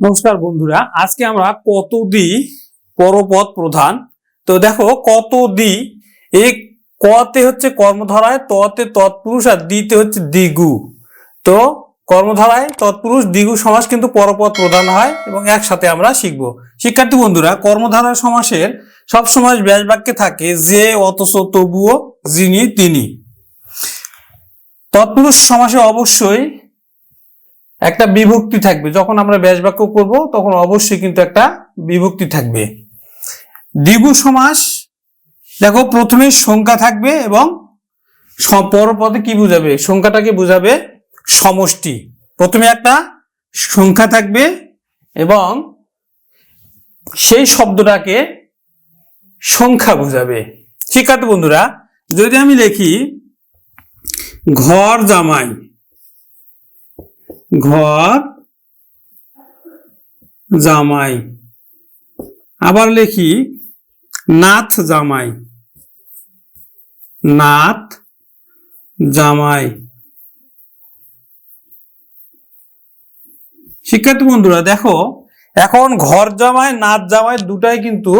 নমস্কার বন্ধুরা, আজকে আমরা কত দি পরপদ প্রধান? তো দেখো কত দি এই কতে হচ্ছে কর্মধারায়, ততে তৎপুরুষ, আর দিতে হচ্ছে দিগু তো কর্মধারায় তৎপুরুষ দিগু সমাস কিন্তু পরপদ প্রধান হয় এবং একসাথে আমরা শিখব। শিক্ষার্থী বন্ধুরা, কর্মধারা সমাসের সব সময় ব্যাস বাক্যে থাকে যে, অথচ, তবুও, যিনি, তিনি। তৎপুরুষ সমাসে অবশ্যই একটা বিভক্তি থাকবে। যখন আমরা ব্যাস বাক্য করব, তখন অবশ্যই কিন্তু একটা বিভক্তি থাকবে। দ্বিগু সমাস, দেখো প্রথমে সংখ্যা থাকবে এবং পরপদে কি বুঝাবে? সংখ্যাটাকে বুঝাবে সমষ্টি। প্রথমে একটা সংখ্যা থাকবে এবং সেই শব্দটাকে সংখ্যা বুঝাবে। শিক্ষার্থী বন্ধুরা, যদি আমি লিখি, ঘর জামাই ঘর, জামাই। আবার লিখি নাথ জামাই। নাথ জামাই। শিক্ষার্থী বন্ধুরা, দেখো, এখন ঘর জামাই নাথ জামাই দুটাই কিন্তু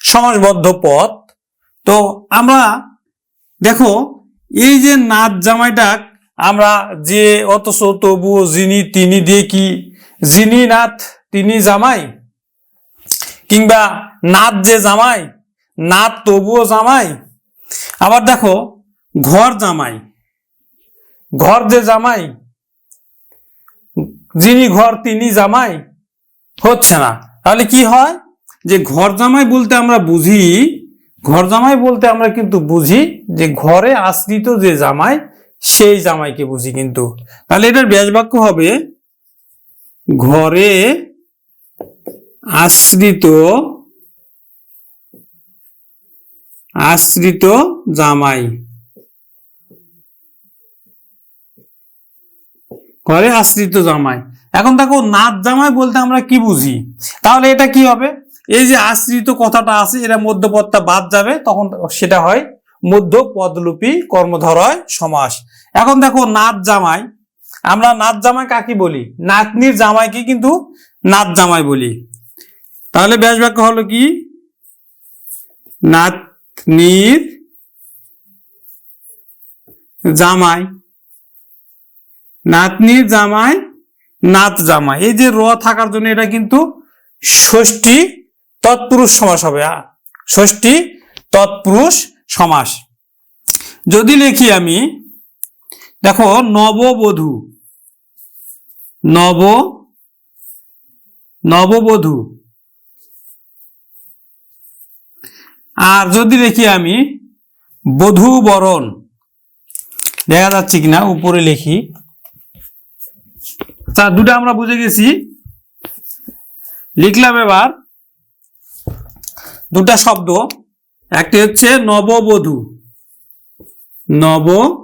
সমাসবদ্ধ পদ তো আমরা, দেখো, এই যে নাথ জামাইটা আমরা যে অথচ তবুও যিনি তিনি দিয়ে কি যিনি নাথ, তিনি জামাই, কিংবা নাথ যে জামাই, নাথ তবুও জামাই। আবার দেখো, ঘর জামাই, ঘর যে জামাই, যিনি ঘর তিনি জামাই, হচ্ছে না। তাহলে কি হয়? যে ঘর জামাই বলতে আমরা বুঝি, ঘর জামাই বলতে আমরা কিন্তু বুঝি যে ঘরে আশ্রিত যে জামাই সেই জামাইকে বুঝি কিন্তু। তাহলে এটার ব্যাস বাক্য হবে, ঘরে আশ্রিত আশ্রিত জামাই। ঘরে আশ্রিত জামাই। এখন দেখো নাচ জামাই বলতে আমরা কি বুঝি? তাহলে এটা কি হবে? এই যে আশ্রিত কথাটা আছে এটা মধ্যপদটা বাদ যাবে, তখন সেটা হয় মধ্য পদলুপি কর্মধরয় সমাস। এখন দেখো নাচ জামাই। আমরা নাচ জামাই কাকে বলি? নাতনির জামাইকে কিন্তু নাচ জামাই বলি। তাহলে ব্যাস বাক্য হলো কি? নাতনির জামাই। নাতনির জামাই, নাত জামাই। এই যে র থাকার জন্য এটা কিন্তু ষষ্ঠী তৎপুরুষ সমাস হবে। ষষ্ঠী তৎপুরুষ সমাস। যদি লিখি আমি দেখো, নববধূ। নব, নববধূ। আর যদি লিখি আমি বধূ বরণ দেখা যাচ্ছে কিনা, উপরে লিখি। তা দুটো আমরা বুঝে গেছি। লিখলাম এবার দুটা শব্দ। একটি হচ্ছে নববধূ। নব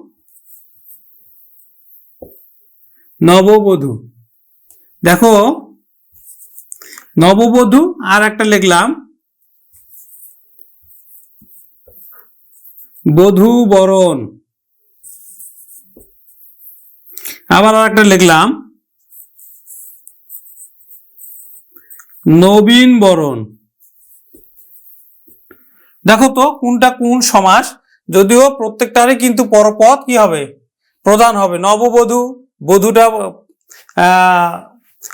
নববধূ। দেখো, নববধূ আর একটা লিখলাম। বধূ বরণ। আবার আর একটা লিখলাম। নবীন বরণ। দেখো তো, কোনটা কোন সমাস? যদিও প্রত্যেকটারই কিন্তু পরপদ কি হবে? প্রধান হবে নববধূ বধূটা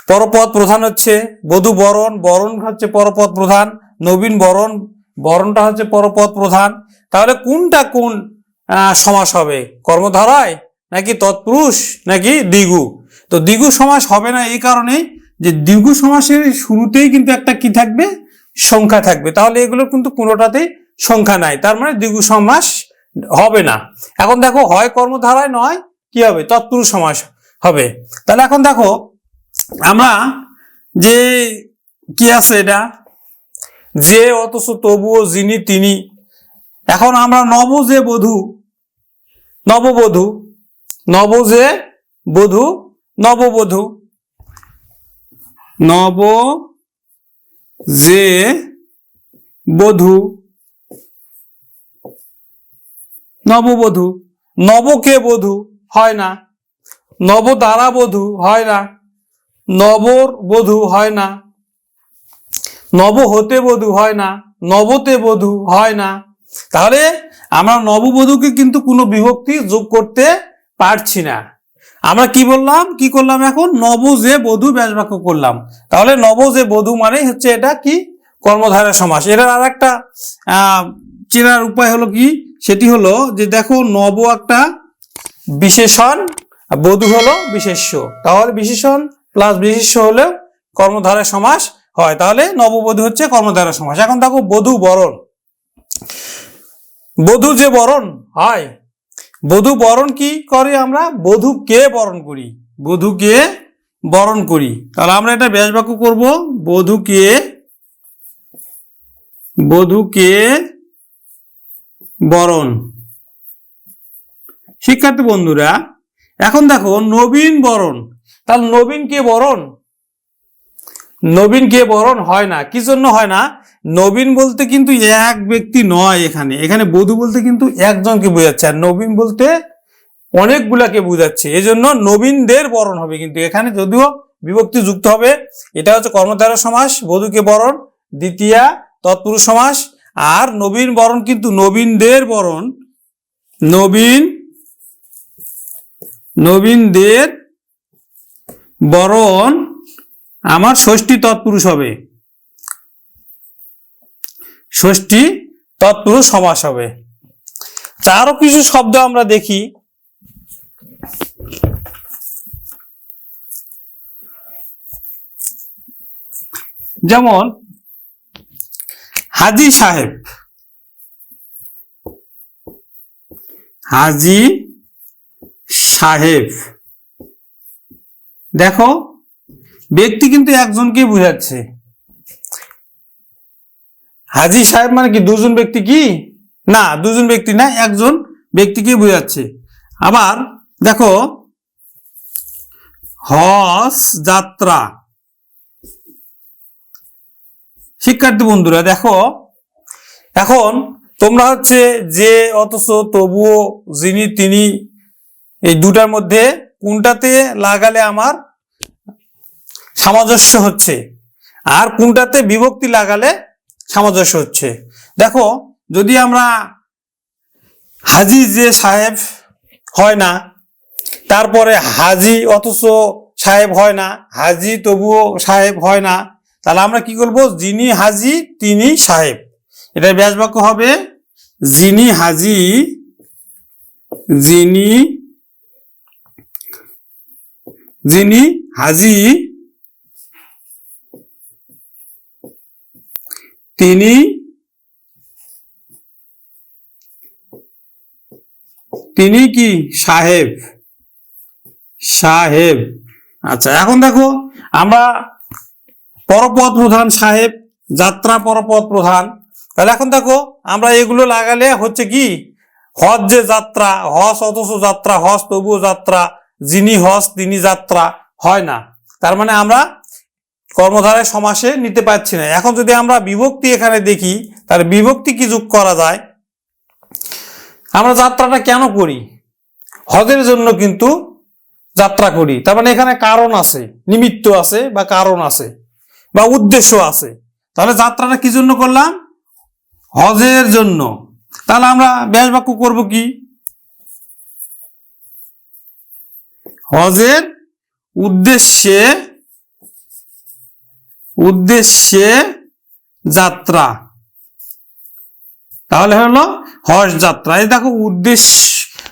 পরপদ প্রধান হচ্ছে বধূ বরণ। বরণ হচ্ছে পরপদ প্রধান, নবীন বরণ। বরণটা হচ্ছে পরপদ প্রধান। তাহলে কোনটা কোন সমাস হবে? কর্মধারায় নাকি তৎপুরুষ নাকি দ্বিগু তো দ্বিগু সমাস হবে না এই কারণেই যে দ্বিগু সমাসের শুরুতেই কিন্তু একটা কি থাকবে? সংখ্যা থাকবে। তাহলে এগুলো কিন্তু কোনোটাতেই সংখ্যা নাই। তার মানে দ্বিগু সমাস হবে না। এখন দেখো, হয় কর্মধারায় নয়, কি হবে? তৎপুরুষ সমাস। হবে। তাহলে এখন দেখো, আমরা যে কি আছে এটা? যে অথচ তবুও যিনি তিনি। এখন আমরা নব যে বধূ, নববধূ নব যে বধূ, নববধূ। নব যে বধূ, নববধূ। নবকে বধূ হয় না। নব দ্বারা বধূ হয় না নবর বধূ হয় না নব হতে বধূ হয় না নবতে বধূ হয় না। তাহলে আমরা নববধূকে কিন্তু কোনো বিভক্তি যোগ করতে পারছি না। আমরা কি বললাম? কি করলাম এখন? নব যে বধূ ব্যাসবাক্য করলাম। তাহলে নব যে বধূ মানে হচ্ছে এটা কি? কর্মধারা সমাস। এটার আর একটা চেনার উপায় হলো কি? সেটি হলো যে দেখো নব একটা বিশেষণ বধূ হলো বিশেষ্য। তাহলে বিশেষণ প্লাস বিশেষ্য হলেও কর্মধারা সমাস হয়। তাহলে নববধূ হচ্ছে কর্মধারা সমাস। এখন দেখো বধূ বরণ। বধূ যে বরণ হয়, বধূ বরণ কি করে আমরা? বধূকে বরণ করি। বধূকে বরণ করি। তাহলে আমরা এটা ব্যাস বাক্য করব। বধূকে বধূকে বরণ। শিক্ষার্থী বন্ধুরা এখন দেখো, নবীন বরণ। তাহলে নবীন কে বরণ? নবীন কে বরণ হয় না। কি জন্য হয় না? নবীন বলতে কিন্তু এক ব্যক্তি নয় এখানে। এখানে বধূ বলতে কিন্তু একজনকে বোঝাচ্ছে, আর নবীন বলতে অনেকগুলাকে বোঝাচ্ছে। এজন্য নবীনদের বরণ হবে কিন্তু এখানে যদিও বিভক্তি যুক্ত হবে। এটা হচ্ছে কর্মধারা সমাস, বধূকে বরণ, দ্বিতীয়া তৎপুরুষ সমাস, আর নবীন বরণ কিন্তু নবীনদের বরণ। নবীন নবীনদের বরণ আমার ষষ্ঠী তৎপুরুষ হবে। ষষ্ঠী তৎপুরুষ সমাস হবে। তা আরও কিছু শব্দ আমরা দেখি। যেমন, হাজি সাহেব। হাজি সাহেব। দেখো, ব্যক্তি কিন্তু একজনকে বোঝাচ্ছে। হাজি সাহেব মানে কি, দুজন ব্যক্তি কি? না, দুজন ব্যক্তি না, একজন ব্যক্তিকে বোঝাচ্ছে। আবার দেখো হস যাত্রা। শিক্ষার্থী বন্ধুরা, দেখো, এখন তোমরা হচ্ছে যে অথচ তবুও যিনি তিনি এই দুটার মধ্যে কোনটাতে লাগালে আমার সামঞ্জস্য হচ্ছে? আর কোনটাতে বিভক্তি লাগালে সামঞ্জস্য হচ্ছে? দেখো, যদি আমরা হাজি যে সাহেব হয় না, তারপরে হাজি অথচ সাহেব হয় না, হাজি তবুও সাহেব হয় না, তাহলে আমরা কি করব? যিনি হাজি, তিনি সাহেব। এটা ব্যাস বাক্য হবে, যিনি হাজি, যিনি যিনি হাজি, তিনি তিনি কি সাহেব? সাহেব। আচ্ছা এখন দেখো, আমরা পরপদ প্রধান সাহেব, যাত্রা পরপদ প্রধান। তাহলে এখন দেখো, আমরা এগুলো লাগালে হচ্ছে কি? হজ যে যাত্রা হস অথচ যাত্রা হস তবুও যাত্রা যিনি হস তিনি যাত্রা হয় না। তার মানে আমরা কর্মধারায় সমাসে নিতে পারছি না। এখন যদি আমরা বিভক্তি এখানে দেখি, তাহলে বিভক্তি কি যোগ করা যায়? আমরা যাত্রাটা কেন করি? হজের জন্য কিন্তু যাত্রা করি। তার মানে এখানে কারণ আছে, নিমিত্ত আছে বা কারণ আছে বা উদ্দেশ্য আছে। তাহলে যাত্রাটা কি জন্য করলাম? হজের জন্য। তাহলে আমরা ব্যাস বাক্য করব কি? হজের উদ্দেশ্যে উদ্দেশ্যে যাত্রা। তাহলে হলো হজ যাত্রা। এই দেখো উদ্দেশ্য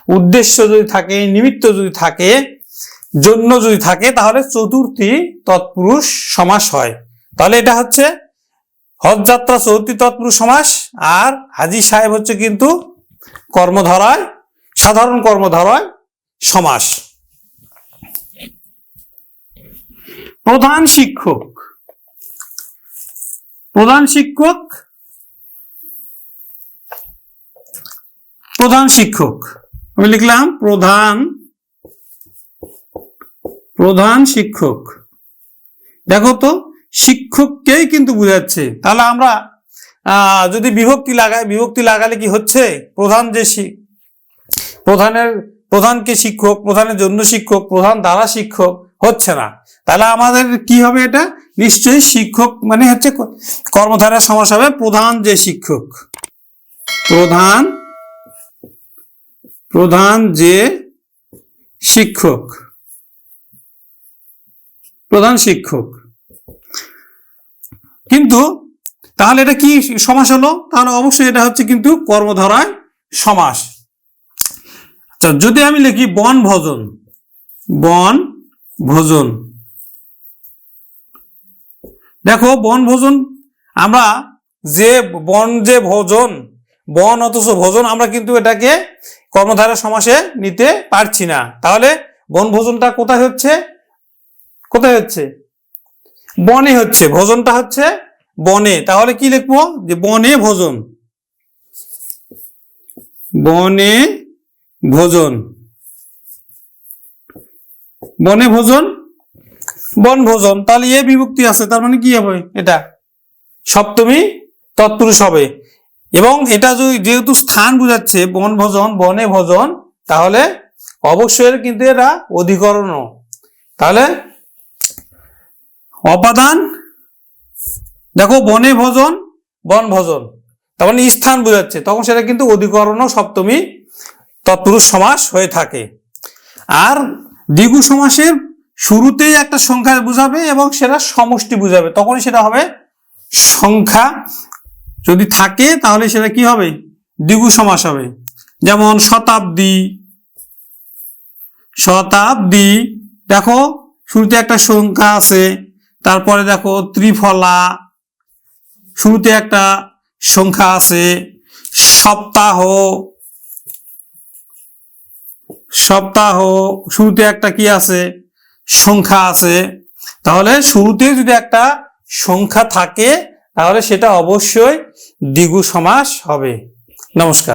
উদ্দেশ্য যদি থাকে, নিমিত্ত যদি থাকে, জন্য যদি থাকে, তাহলে চতুর্থী তৎপুরুষ সমাস হয়। তাহলে এটা হচ্ছে হজ যাত্রা, চতুর্থী তৎপুরুষ সমাস, আর হাজি সাহেব হচ্ছে কিন্তু কর্মধারায়, সাধারণ কর্মধারায় সমাস। প্রধান শিক্ষক। প্রধান শিক্ষক। প্রধান শিক্ষক। আমি লিখলাম প্রধান। প্রধান শিক্ষক। দেখো তো, শিক্ষককেই কিন্তু বোঝাচ্ছে। তাহলে আমরা যদি বিভক্তি লাগাই, বিভক্তি লাগালে কি হচ্ছে? প্রধান যে প্রধানের, প্রধানকে শিক্ষক, প্রধানের জন্য শিক্ষক, প্রধান দ্বারা শিক্ষক হচ্ছে না। তাহলে আমাদের কি হবে এটা? নিশ্চয়ই শিক্ষক মানে হচ্ছে ক- কর্মধারা সমাস হবে প্রধান যে শিক্ষক। প্রধান প্রধান যে শিক্ষক। প্রধান শিক্ষক। কিন্তু তাহলে এটা কি সমাস হলো? তাহলে অবশ্যই এটা হচ্ছে কিন্তু কর্মধারায় সমাস। আচ্ছা যদি আমি লিখি বন ভোজন, বন ভোজন। দেখো, বন ভোজন, আমরা যে বন যে ভোজন, বন অথচ ভোজন, আমরা কিন্তু এটাকে কর্মধারা সমাসে নিতে পারছি না। তাহলে বন ভোজনটা কোথায় হচ্ছে? কোথায় হচ্ছে? বনে হচ্ছে। ভোজনটা হচ্ছে বনে। তাহলে কি লিখব? যে বনে ভোজন। বনে ভোজন। বনে ভোজন? বন ভোজন। তাহলে এ বিভক্তি আছে, তার মানে কি হবে এটা? সপ্তমী, তৎপুরুষ হবে। এবং এটা যদি যেহেতু স্থান বোঝাচ্ছে, বন ভোজন, বনে ভোজন, তাহলে অবশ্যই কিন্তু এটা অধিকরণ তাহলে অপাদান, দেখো বনে ভোজন, বন ভোজন। তার মানে স্থান বোঝাচ্ছে, তখন সেটা কিন্তু অধিকরণ সপ্তমী, তৎপুরুষ সমাস হয়ে থাকে। আর দ্বিগু সমাসের শুরুতেই একটা সংখ্যা বোঝাবে এবং সেটা সমষ্টি বোঝাবে। তখনই সেটা হবে সংখ্যা। যদি থাকে, তাহলে সেটা কি হবে? দ্বিগু সমাস হবে। যেমন শতাব্দী শতাব্দী, দেখো, শুরুতে একটা সংখ্যা আছে, তারপরে দেখো ত্রিফলা, শুরুতে একটা সংখ্যা আছে, সপ্তাহ সপ্তাহ শুরুতে একটা কি আছে? সংখ্যা আছে। তাহলে শুরুতে যদি একটা সংখ্যা থাকে, তাহলে সেটা অবশ্যই দ্বিগু সমাস হবে। নমস্কার।